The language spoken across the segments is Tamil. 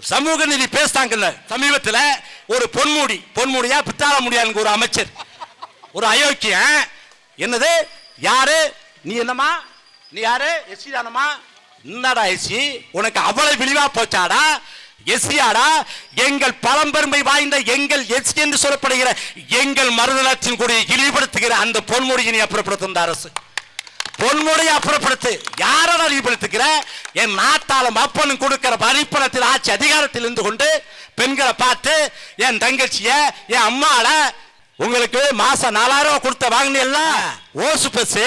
சமூக நீதி பேசுறாங்கல்ல சமீபத்தில் ஒரு பொன்முடி பொன்முடியா பித்தாள முடியாதுங்க ஒரு அமைச்சர். ஒரு அயோக்கியன் என்னது? யாரு? நீ என்னமா நீ யாரு? எஸ்சி தானம்மா? என்னடா எஸ்சி உனக்கு அவ்வளவு விழிவா போச்சாடா? எஸ்சியாடா எங்கள் பழம்பெருமை வாய்ந்த எங்கள் எஸ்சி என்று சொல்லப்படுகிற எங்கள் மருதநாட்டின் கூட இழிவுபடுத்துகிற அந்த பொன்முடியை நீ அப்புறப்படுத்தும் அரசு. பொன்முடியை அப்புறப்படுத்து. யாரோட அறிவுப்படுத்துகிற என் நாட்டாலும் அப்பனும் கொடுக்கிற வரிப்பணத்தில் ஆட்சி அதிகாரத்தில் இருந்து கொண்டு பெண்களை பார்த்து என் தங்கச்சிய என் அம்மால உங்களுக்கு மாசம் நாலாயிரம் ரூபாய் கொடுத்த வாங்கினீல்ல ஓசு பஸ்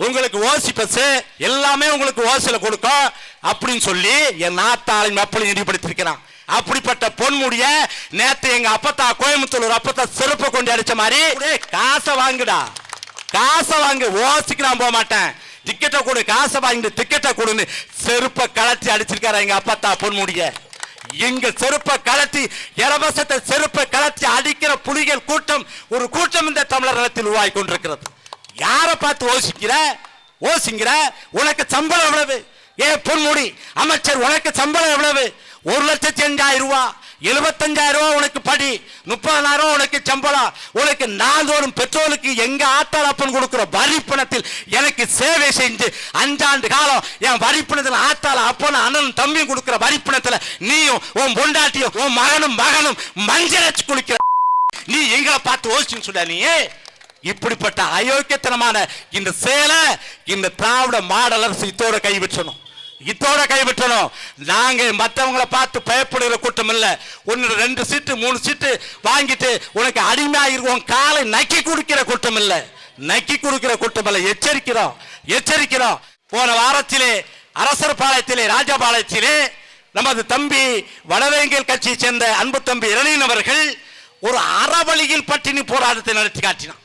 உங்களுக்கு ஓசி பஸ் எல்லாமே உங்களுக்கு ஓசில கொடுக்கும் அப்படின்னு சொல்லி என் நாட்டாளின் அப்படி இழிவுபடுத்திருக்கிறான் அப்படிப்பட்ட பொன்முடிய நேத்து எங்க அப்பத்தா கோயம்புத்தூர் அப்பத்தா சிறப்பு கொண்டு அடிச்ச மாதிரி காசை வாங்குடா. காசை வாங்க ஓசிக்கு நான் போக மாட்டேன். டிக்கெட்டை கொடு காசை வாங்கிட்டு டிக்கெட்டை கொடுன்னு செருப்பை கலட்டி அடிச்சிருக்காரு எங்க அப்பத்தா பொன்முடிய. எங்க செருப்பை கலட்டி இலவசத்தை செருப்பை கலட்டி அடிக்கிற புலிகள் கூட்டம் ஒரு கூட்டம் இந்த தமிழர் நிலத்தில் உருவாகி கொண்டிருக்கிறது. யாரை பார்த்து ஓசிக்கிற ஓசிங்கிற உனக்கு சம்பளம் எவ்வளவு? ஏ பொன்முடி அமைச்சர் உனக்கு சம்பளம் எவ்வளவு? ஒரு லட்சத்தி அஞ்சாயிரம் ரூபாய் எழுபத்தஞ்சாயிரம் ரூபா உனக்கு படி முப்பதாயிரம் உனக்கு சம்பளம். உனக்கு நாள்தோறும் பெற்றோருக்கு எங்க ஆத்தாள் அப்பன் கொடுக்குற வரி பணத்தில் எனக்கு சேவை செஞ்சு அஞ்சாண்டு காலம் என் வரி பணத்தில் ஆத்தாள் அப்பன் அண்ணன் தம்பியும் கொடுக்குற வரி பணத்தில் நீயும் உன் பொண்டாட்டியும் உன் மகனும் மகனும் மஞ்சள் குளிக்கிற நீ எங்களை பார்த்து யோசிச்சுன்னு சொல்ல நீ. இப்படிப்பட்ட அயோக்கியத்தனமான இந்த சேலை இந்த திராவிட மாடலர் அரசு இத்தோட கைவிற்றணும் இதோட கைவிற்றணும் நாங்க மற்றவங்களை பார்த்து பயப்படுகிற கூட்டம் இல்ல. ஒன்னு ரெண்டு சீட்டு மூணு சீட்டு வாங்கிட்டு உனக்கு அடிமையாகிருவோம் காலை நக்கி கொடுக்கிற கூட்டம் இல்ல. நக்கி கொடுக்கிற கூட்டம் இல்ல. எச்சரிக்கிறோம். எச்சரிக்கிறோம். போன வாரத்திலே அரசர் பாளையத்திலே ராஜபாளையத்திலே நமது தம்பி வடவேங்கல் கட்சியை சேர்ந்த அன்பு தம்பி இரணீன் அவர்கள் ஒரு அறவழியில் பட்டினி போராட்டத்தை நடத்தி காட்டினான்.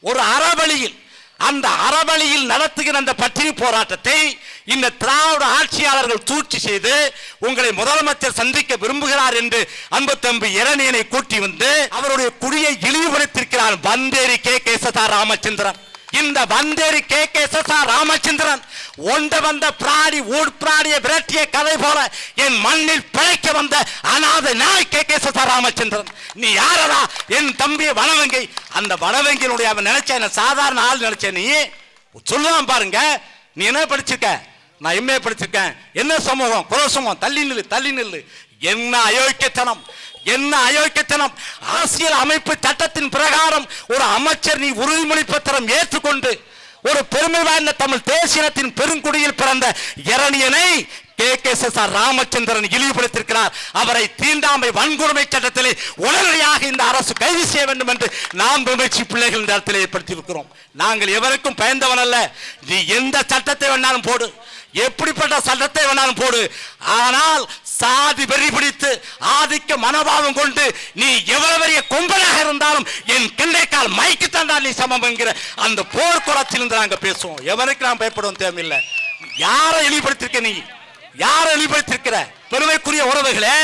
ஒரு அறவழியில். அந்த அறவழியில் நடத்துகிற அந்த பட்டினி போராட்டத்தை இந்த திராவிட ஆட்சியாளர்கள் சூழ்ச்சி செய்து உங்களை முதலமைச்சர் சந்திக்க விரும்புகிறார் என்று அன்பு தம்பி இரணியனை கூட்டி வந்து அவருடைய குடியை இழிவுபடுத்திருக்கிறார் வந்தேரி கே. கேசதா ராமச்சந்திரன். இந்த வந்தேரி கே கே ராமச்சந்திரன் ஒன்று வந்த பிராணி ஊர் பிராணியை விரட்டிய கதை போல என் மண்ணில் பிழைக்க வந்த அநாத நாய் கே கே ராமச்சந்திரன். நீ யாரடா? என் தம்பி வனவங்கை. அந்த வனவங்கினுடைய அவன் நினைச்ச என்ன சாதாரண ஆள் நினைச்ச நீ? சொல்லுவான் பாருங்க. நீ என்ன படிச்சிருக்க? நான் எம்ஏ படிச்சிருக்கேன். என்ன சமூகம்? குல சமூகம் தள்ளி நில்லு தள்ளி நில்லு. என்ன அயோக்கியத்தனம்? என்ன அயோக்கியத்தனம்? அரசியல் அமைப்பு சட்டத்தின் பிரகாரம் ஒரு அமைச்சர் நீ உறுதிமொழி பத்திரம் ஏற்றுக்கொண்டு ஒரு பெருமை வாய்ந்த தமிழ் தேசியத்தின் பெருங்குடியில் பிறந்த இரணியனை K. K. S. R. Ramachandran இழிவுபடுத்தியிருக்கிறார். அவரை தீண்டாமை வன்கொடுமை சட்டத்திலே உடனடியாக இந்த அரசு கைது செய்ய வேண்டும் என்று நாம் விமர்சி பிள்ளைகள் இந்த இடத்தில் ஏற்படுத்தியிருக்கிறோம் நாங்கள் எவருக்கும் பயந்தவன் அல்ல. நீ எந்த சட்டத்தை வேணாலும் போடு. எப்படிப்பட்ட சட்டத்தை வேணாலும் போடு. ஆனால் சாதி வெறி பிடித்து ஆதிக்க மனோபாவம் கொண்டு நீ எவ்வளவு பெரிய கொம்பனாக இருந்தாலும் என் கிண்டைக்கால் மைக்கு தந்தால் நீ சமம் என்கிற அந்த போர்க்குளத்தில் இருந்து பேசுவோம். எவனுக்கு நாம் பயப்படவும் தேவையில்லை. யாரை இழிவுபடுத்திருக்க நீ? யாரை இழிவுபடுத்திருக்கிற பெருமைக்குரிய உறவுகளே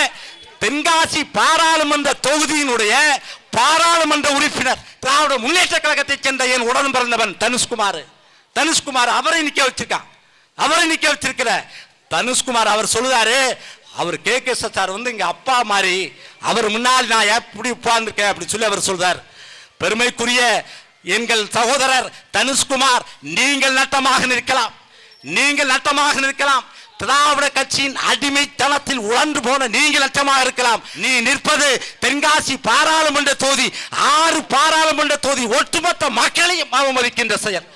தென்காசி பாராளுமன்ற தொகுதியினுடைய பாராளுமன்ற உறுப்பினர் திராவிட முன்னேற்ற கழகத்தைச் சேர்ந்த என் உடன் பிறந்தவன் தனுஷ்குமார். தனுஷ்குமார் அவரை நிக்க வச்சிருக்கான். அவரை நிக்க வச்சிருக்கிற தனுஷ்குமார் அவர் சொல்லுதாரு அவர் கே கே சார் வந்து இங்கே அப்பா மாதிரி அவர் முன்னால் நான் எப்படி உட்கார்ந்துருக்கேன் அப்படி சொல்லி அவர் சொல்றார். பெருமைக்குரிய எங்கள் சகோதரர் தனுஷ்குமார் நீங்கள் நட்டமாக நிற்கலாம். நீங்கள் நட்டமாக நிற்கலாம். திராவிட கட்சியின் அடிமைத்தனத்தில் உழன்று போன நீங்கள் லட்சமாக இருக்கலாம். நீ நிற்பது தென்காசி பாராளுமன்ற தொகுதி ஆறு பாராளுமன்ற தொகுதி ஒட்டுமொத்த மக்களையும் அவமதிக்கின்ற செயல்.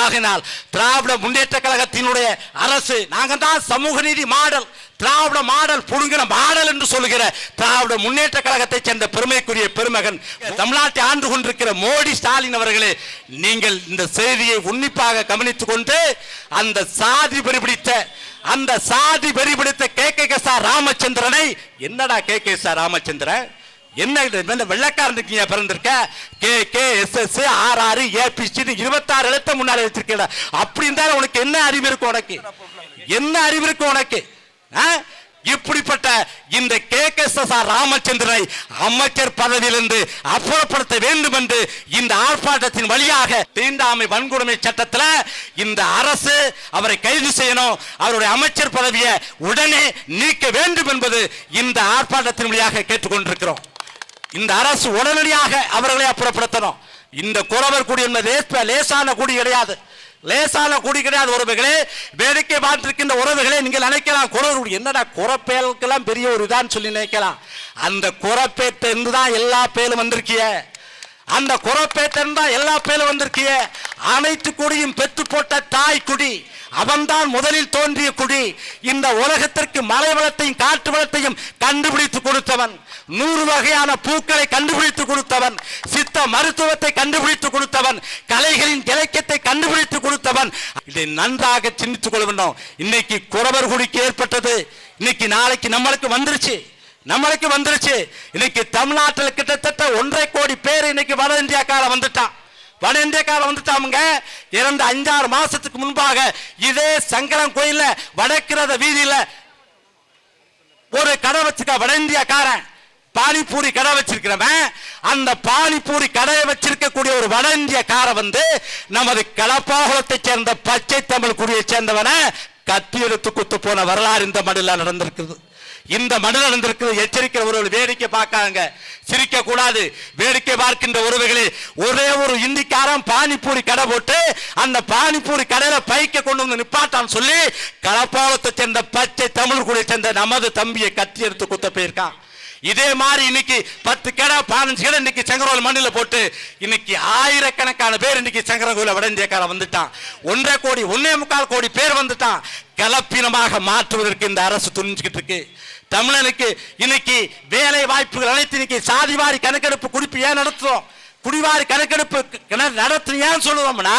ஆகினால் திராவிட முன்னேற்ற கழகத்தினுடைய அரசு நாங்கள் தான் சமூக நீதி மாடல் திராவிட மாடல் புடுங்கின மாடல் என்று சொல்லுகிற திராவிட முன்னேற்ற கழகத்தை சேர்ந்த பெருமைக்குரிய பெருமகன் தமிழ்நாட்டை ஆண்டு கொண்டிருக்கிற மோடி ஸ்டாலின் அவர்களே நீங்கள் இந்த செய்தியை உன்னிப்பாக கவனித்துக் கொண்டு அந்த சாதி பெருபிடித்த அந்த சாதி பெருபிடித்த கே கே கே ராமச்சந்திரனை என்னடா கே கே ராமச்சந்திரன்? என்ன இது? என்ன வெள்ளக்காரன் பிறந்திருக்க? K K S S R R ஏபிசின்னு இருபத்தாறு எழுத்த முன்னாடி வச்சிருக்கேன் அப்படி இருந்தாலும் உனக்கு என்ன அறிவு இருக்கும் உனக்கு? என்ன அறிவு இருக்கும் உனக்கு? ஆ? இப்படிப்பட்ட இந்த கே எஸ் எஸ் ஆர் ராமச்சந்திரனை அமைச்சர் பதவியிலிருந்து அப்புறப்படுத்த வேண்டும் என்று இந்த ஆர்ப்பாட்டத்தின் வழியாக தீண்டாமை வன்கொடுமை சட்டத்தில் இந்த அரசு அவரை கைது செய்யணும் அவருடைய அமைச்சர் பதவியை உடனே நீக்க வேண்டும் என்பது இந்த ஆர்ப்பாட்டத்தின் வழியாக கேட்டுக்கொண்டிருக்கிறோம். இந்த அரசு உடனடியாக அவர்களை அப்புறப்படுத்தணும். இந்த குறவர் குடி என்பது லேசான குடி கிடையாது. லேசான குடி கிடையாது உறவுகளே. வேடிக்கை பார்த்திருக்கின்ற உறவுகளே நீங்கள் நினைக்கலாம் குறவர் குடி. என்னடா குறப்பேலுக்கெல்லாம் பெரிய ஒரு இதான்னு சொல்லி நினைக்கலாம். அந்த குறப்பேட்டிருந்து தான் எல்லா பேலும் வந்திருக்கிய. அந்த குரப்பேட்டன் தான் எல்லா பேரும் வந்திருக்கிய. அனைத்து குடியும் பெற்று போட்ட தாய் குடி அவன்தான் முதலில் தோன்றிய குடி. இந்த உலகத்திற்கு மலை வளத்தையும் காற்று வளத்தையும் கண்டுபிடித்து கொடுத்தவன். நூறு வகையான பூக்களை கண்டுபிடித்து கொடுத்தவன். சித்த மருத்துவத்தை கண்டுபிடித்து கொடுத்தவன். கலைகளின் இலக்கியத்தை கண்டுபிடித்து கொடுத்தவன். இதை நன்றாக சிந்தித்துக் கொள்ள வேண்டும். இன்னைக்கு குறவர் குடிக்கு ஏற்பட்டது. இன்னைக்கு நாளைக்கு நம்மளுக்கு வந்துருச்சு. நம்மளுக்கு வந்துருச்சு. இன்னைக்கு தமிழ்நாட்டில் கிட்டத்தட்ட ஒன்றரை கோடி பேர் இன்னைக்கு வட இந்தியாக்கார வந்துட்டான் வட இந்தியக்கார வந்துட்டாமுங்க. இரண்டு அஞ்சாறு மாசத்துக்கு முன்பாக இதே சங்கரன் கோயில வடக்கிறத வீதியில ஒரு கடை வச்சிருக்க வட இந்தியக்காரன் பானிபூரி கடை வச்சிருக்கிறவன் அந்த பானிபூரி கடையை வச்சிருக்கக்கூடிய ஒரு வட இந்தியக்கார வந்து நமது கலப்பாகுளத்தை சேர்ந்த பச்சை தமிழ் குடியை சேர்ந்தவனை கத்தி எடுத்து குத்து போன வரலாறு இந்த மண்ணில் நடந்திருக்குது. இந்த மண்ணில் நடந்திருக்கிறது எச்சரிக்கிற உறவுகள் வேடிக்கை பார்க்காங்க சிரிக்க கூடாது. வேடிக்கை பார்க்கின்ற உறவுகளே ஒரே ஒரு இந்திக்காரன் பானிபூரி கடை போட்டு அந்த பானிபூரி கடையில பைக்க கொண்டு வந்து நிப்பாட்டான்னு சொல்லி கலப்பாளத்தை சேர்ந்த பச்சை தமிழ் கூட சேர்ந்த நமது தம்பியை கத்தி எடுத்து குத்த போயிருக்கான். இதே மாதிரி இன்னைக்கு பத்து கடை பதினஞ்சு கடை இன்னைக்கு செங்கரோல் மண்ணில போட்டு இன்னைக்கு ஆயிரக்கணக்கான பேர் இன்னைக்கு செங்கரங்கோயில வட இந்தியக்காரன் வந்துட்டான். ஒன்றரை கோடி ஒன்னே முக்கால் கோடி பேர் வந்துட்டான். கலப்பினமாக மாற்றுவதற்கு இந்த அரசு துணிஞ்சுக்கிட்டு இருக்கு. தமிழனுக்கு இன்னைக்கு வேலை வாய்ப்புகள் அனைத்து இன்னைக்கு சாதிவாரி கணக்கெடுப்பு குறிப்பு ஏன் நடத்துறோம்? குடிவாரி கணக்கெடுப்பு கிணறு ஏன் சொல்லுவோம்னா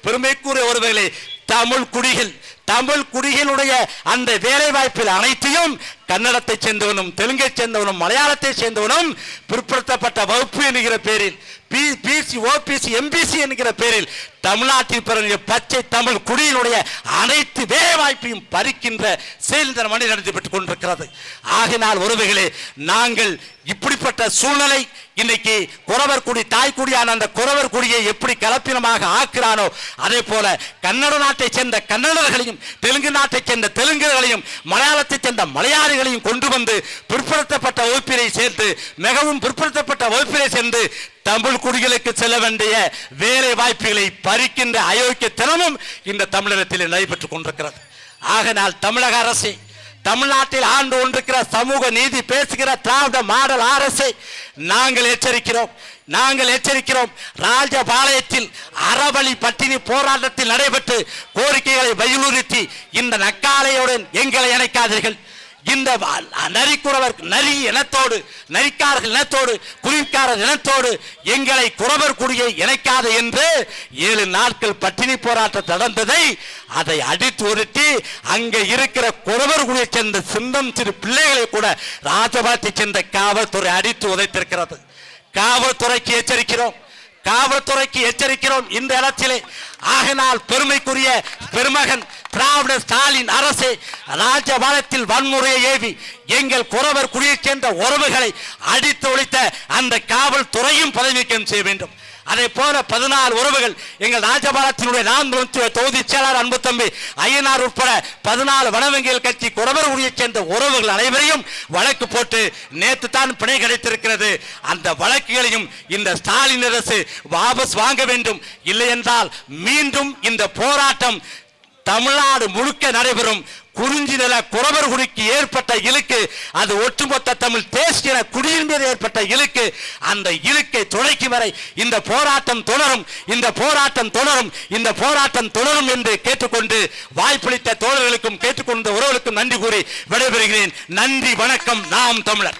பெருமைக்குரிய ஒருவர்களே தமிழ் குடிகள் தமிழ் குடிகளுடைய அந்த வேலை வாய்ப்பில் அனைத்தையும் கன்னடத்தை சேர்ந்தவனும் தெலுங்கை சேர்ந்தவனும் மலையாளத்தை சேர்ந்தவனும் பிற்படுத்தப்பட்ட வகுப்பு என்கிற பேரில் பிசி ஓபிசி எம்பிசி என்கிற பேரில் தமிழ்நாட்டில் பிறந்த பச்சை தமிழ் குடியினுடைய அனைத்து வேலை வாய்ப்பையும் பறிக்கின்ற செயல் இந்த மணி நடைபெற்றுக் கொண்டிருக்கிறது. ஆகினால் உறவுகளே நாங்கள் இப்படிப்பட்ட சூழ்நிலை இன்னைக்கு குறவர் குடி தாய்க்குடியான அந்த குறவர் குடியை எப்படி கலப்பினமாக ஆக்குறானோ அதே போல கன்னட நாட்டை சேர்ந்த கன்னடர்களையும் தெலுங்கு நாட்டை சேர்ந்த தெலுங்குகளையும் மலையாளத்தை சேர்ந்த மலையாளிகள் மலையாளிகளையும் கொண்டு வந்து பிற்படுத்தப்பட்ட வகுப்பினை சேர்த்து மிகவும் பிற்படுத்தப்பட்ட வகுப்பினை சேர்ந்து தமிழ் குடிகளுக்கு செல்ல வேண்டிய வேலை வாய்ப்புகளை பறிக்கின்ற அயோக்கிய தினமும் இந்த தமிழகத்தில் நடைபெற்றுக் கொண்டிருக்கிறது. ஆகனால் தமிழக அரசு தமிழ்நாட்டில் ஆண்டு கொண்டிருக்கிற சமூக நீதி பேசுகிற திராவிட மாடல் அரசை நாங்கள் எச்சரிக்கிறோம். நாங்கள் எச்சரிக்கிறோம். ராஜபாளையத்தில் அறவழி பட்டினி போராட்டத்தில் நடைபெற்று கோரிக்கைகளை வலியுறுத்தி இந்த நக்காலையுடன் எங்களை இணைக்காதீர்கள். இந்த நரிக்குறவர் நரி இனத்தோடு நரிக்காரர்கள் இனத்தோடு குளிர்காரர் இனத்தோடு எங்களை குறவர் குடியை இணைக்காது என்று ஏழு நாட்கள் பட்டினி போராட்டம் நடந்ததை அதை அடித்து உருட்டி அங்கே இருக்கிற குறவர் குடியை சேர்ந்த சிந்தம் சிறு பிள்ளைகளை கூட ராஜபாத்தை சேர்ந்த காவல்துறை அடித்து உதைத்திருக்கிறது. காவல்துறைக்கு எச்சரிக்கிறோம். காவல்துறைக்கு எச்சரிக்கிறோம் இந்த இடத்திலே. ஆகினால் பெருமைக்குரிய பெருமகன் திராவிட ஸ்டாலின் அரசு ராஜபாலத்தில் வன்முறையை ஏவி எங்கள் குறவர் குடியைச் சேர்ந்த உறவுகளை அடித்து ஒழித்த அந்த காவல்துறையும் பதவிக்கம் செய்ய வேண்டும். அதே போல பதினாலு உறவுகள் எங்கள் ராஜபாலத்தினுடைய நான்கு தொகுதி செயலாளர் அன்பு தம்பி ஐயனார் உட்பட பதினாலு வனவங்கியல் கட்சி குறவர் குடியைச் சேர்ந்த உறவுகள் அனைவரையும் வழக்கு போட்டு நேற்று தான் பிணை கிடைத்திருக்கிறது. அந்த வழக்குகளையும் இந்த ஸ்டாலின் அரசு வாபஸ் வாங்க வேண்டும். இல்லை என்றால் மீண்டும் இந்த போராட்டம் தமிழ்நாடு முழுக்க நடைபெறும். குறிஞ்சி நில குறவர் குடிக்கு ஏற்பட்ட இழுக்கு அது ஒட்டுமொத்த தமிழ் தேசிய குடியின் மீது ஏற்பட்ட இழுக்கு அந்த இழுக்கை துளைக்கும் வரை இந்த போராட்டம் தொடரும் இந்த போராட்டம் தொடரும் இந்த போராட்டம் தொடரும் என்று கேட்டுக்கொண்டு வாய்ப்பளித்த தோழர்களுக்கும் கேட்டுக்கொண்ட உறவுகளுக்கும் நன்றி கூறி விடைபெறுகிறேன். நன்றி வணக்கம். நாம் தமிழர்.